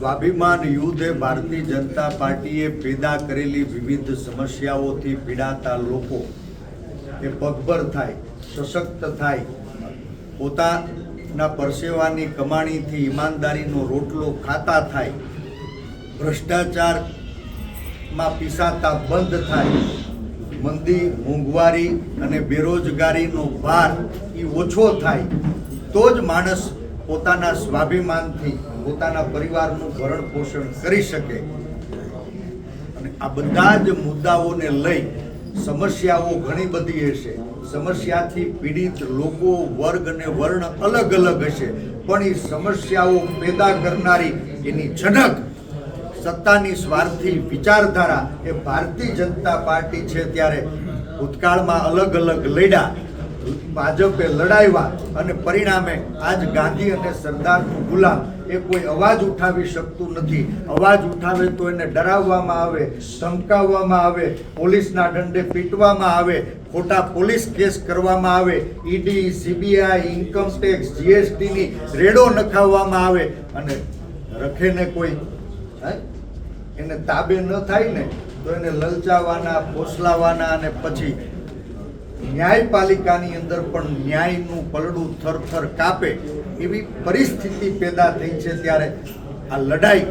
સ્વાભિમાન યુદ્ધ ભારતીય જનતા પાર્ટીએ પેદા કરેલી વિવિધ સમસ્યાઓથી પીડાતા લોકો. એ પગભર થાય, સશક્ત થાય. પોતાના પરસેવાની કમાણીથી ઈમાનદારીનો રોટલો ખાતા થાય. ભ્રષ્ટાચારમાં પીસાતા બંધ થાય. મંદી, મોંઘવારી અને બેરોજગારીનો ભાર એ ઓછો થાય. તો જ માણસ પોતાના સ્વાભિમાનથી પોતાના પરિવારનું ભરણ પોષણ કરી શકે. અને આ બધા જ મુદ્દાઓને લઈ સમસ્યાઓ ઘણી બધી હશે. સમસ્યાથી પીડિત લોકો વર્ગ અને વર્ણ અલગ અલગ હશે. પણ એ સમસ્યાઓ પેદા કરનારી એની ઝડક સત્તાની સ્વાર્થી વિચારધારા એ ભારતીય જનતા પાર્ટી છે ત્યારે ભૂતકાળમાં અલગ અલગ લડ્યા. ભાજપે લડાવ્યા અને પરિણામે આજ ગાંધી અને સરદારનું ગુલામ એ કોઈ અવાજ ઉઠાવી શકતું નથી અવાજ ઉઠાવે તો એને ડરાવવામાં આવે, ધમકાવવામાં આવે, પોલીસના દંડે પીટવામાં આવે, ખોટા પોલીસ કેસ કરવામાં આવે, ઈડી, સીબીઆઈ, ઇન્કમ ટેક્સ, જીએસટીની રેડો નખાવવામાં આવે અને રખેને કોઈ, હે? એને તાબે ન થાય ને, તો એને લલચાવાના ફોસલાવાના અને પછી ન્યાયપાલિકાની અંદર પણ ન્યાયનું પલડું થરથર કાપે એવી પરિસ્થિતિ પેદા થઈ છે ત્યારે આ લડાઈ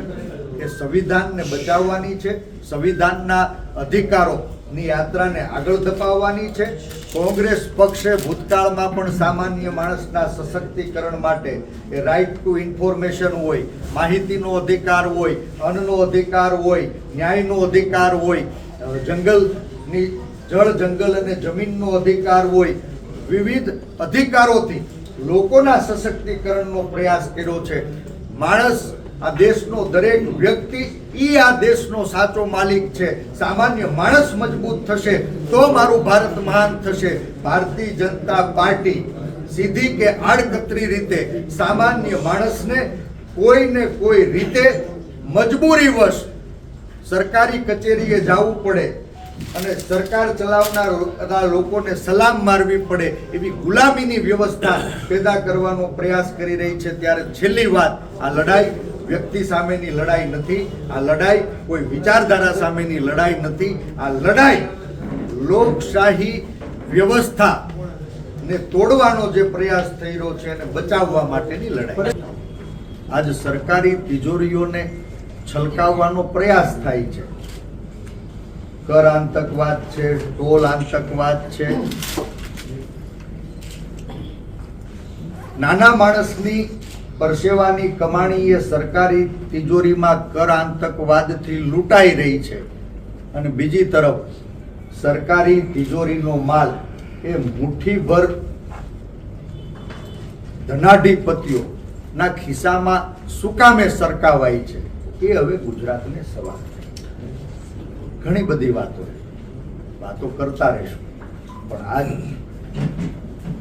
એ સંવિધાનને બચાવવાની છે, સંવિધાનના અધિકારોની યાત્રાને આગળ ધપાવવાની છે. કોંગ્રેસ પક્ષે ભૂતકાળમાં પણ સામાન્ય માણસના સશક્તિકરણ માટે એ રાઇટ ટુ ઇન્ફોર્મેશન હોય, માહિતીનો અધિકાર હોય, અન્નનો અધિકાર હોય, ન્યાયનો અધિકાર હોય જંગલની જળ, જંગલ અને જમીનનો અધિકાર હોય, વિવિધ અધિકારોથી લોકોના સશક્તિકરણનો પ્રયાસ કર્યો છે. માણસ આ દેશનો દરેક વ્યક્તિ ઈ આ દેશનો સાચો માલિક છે. સામાન્ય માણસ મજબૂત થશે તો મારું ભારત મહાન થશે. ભારતીય જનતા પાર્ટી સીધી કે આડકતરી રીતે સામાન્ય માણસને કોઈને કોઈ રીતે મજબૂરીવશ સરકારી કચેરીએ જવું પડે. અને સરકાર ચલાવનાર લોકોને સલામ મારવી પડે એવી ગુલામીની વ્યવસ્થા પેદા કરવાનો પ્રયાસ કરી રહી છે. ત્યારે છેલ્લી વાત, આ લડાઈ વ્યક્તિ સામેની લડાઈ નથી, આ લડાઈ કોઈ વિચારધારા સામેની લડાઈ નથી, આ લડાઈ લોકશાહી વ્યવસ્થા ને તોડવાનો જે પ્રયાસ થઈ રહ્યો છે એને બચાવવા માટેની લડાઈ. આજ સરકારી તિજોરીઓને છલકાવવાનો પ્રયાસ થાય છે. કર આતંકવાદ છે ટોલ આતંકવાદ છે. નાના માણસની પરસેવાની કમાણી એ સરકારી તિજોરીમાં કર આતંકવાદથી લૂંટાઈ રહી છે. અને બીજી તરફ, સરકારી તિજોરીનો માલ એ મુઠ્ઠીભર ધનાઢીપતિઓના ખિસ્સામાં સુકામે સરકાવાય છે. એ હવે ગુજરાતને સવાલ ઘણી બધી વાતો. વાતો કરતા રહીશું. પણ આજ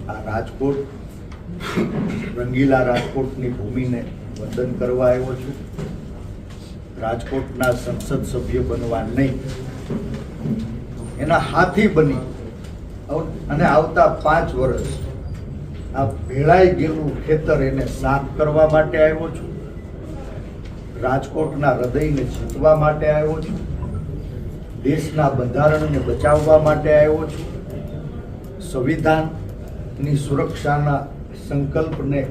આ રાજકોટ, રંગીલા રાજકોટની ભૂમિને વંદન કરવા આવ્યો છું. રાજકોટના સંસદ સભ્ય બનવા નહીં. એના હાથી બની. અને આવતા પાંચ વર્ષ આ ભેળાઈ ગયેલું ખેતર એને સાફ કરવા માટે આવ્યો છું. રાજકોટના હૃદયને જીતવા માટે આવ્યો છું. દેશના બંધારણને બચાવવા માટે આવ્યો છું. સંવિધાનની સુરક્ષાના સંકલ્પને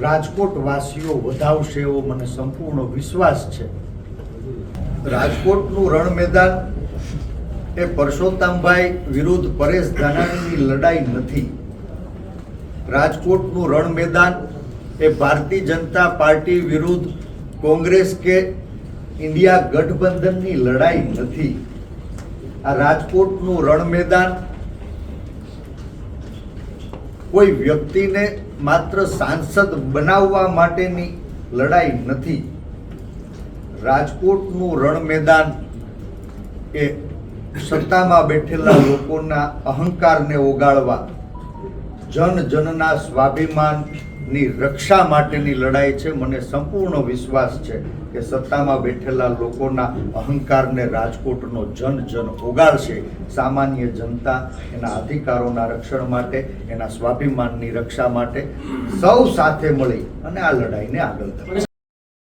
રાજકોટ વાસીઓ વધાવશે એવો મને સંપૂર્ણ વિશ્વાસ છે. રાજકોટનું રણ મેદાન એ પરસોત્તમભાઈ વિરુદ્ધ પરેશ ધાનાણીની લડાઈ નથી. રાજકોટનું રણ મેદાન એ ભારતીય જનતા પાર્ટી વિરુદ્ધ કોંગ્રેસ કે ઇન્ડિયા ગઠબંધનની લડાઈ નથી. આ રાજકોટનું રણ મેદાન કોઈ વ્યક્તિને માત્ર સાંસદ બનાવવા માટેની લડાઈ નથી. રાજકોટનું રણ મેદાન એ સત્તામાં બેઠેલા લોકોના અહંકારને ઓગાળવા, જન જનના સ્વાભિમાનની રક્ષા માટેની લડાઈ છે. મને સંપૂર્ણ વિશ્વાસ છે કે સત્તામાં બેઠેલા લોકોના અહંકારને રાજકોટનો જન જન ઓગાળશે. સામાન્ય જનતા એના અધિકારોના રક્ષણ માટે, એના સ્વાભિમાનની રક્ષા માટે સૌ સાથે મળી અને આ લડાઈને આગળ ધપાવશે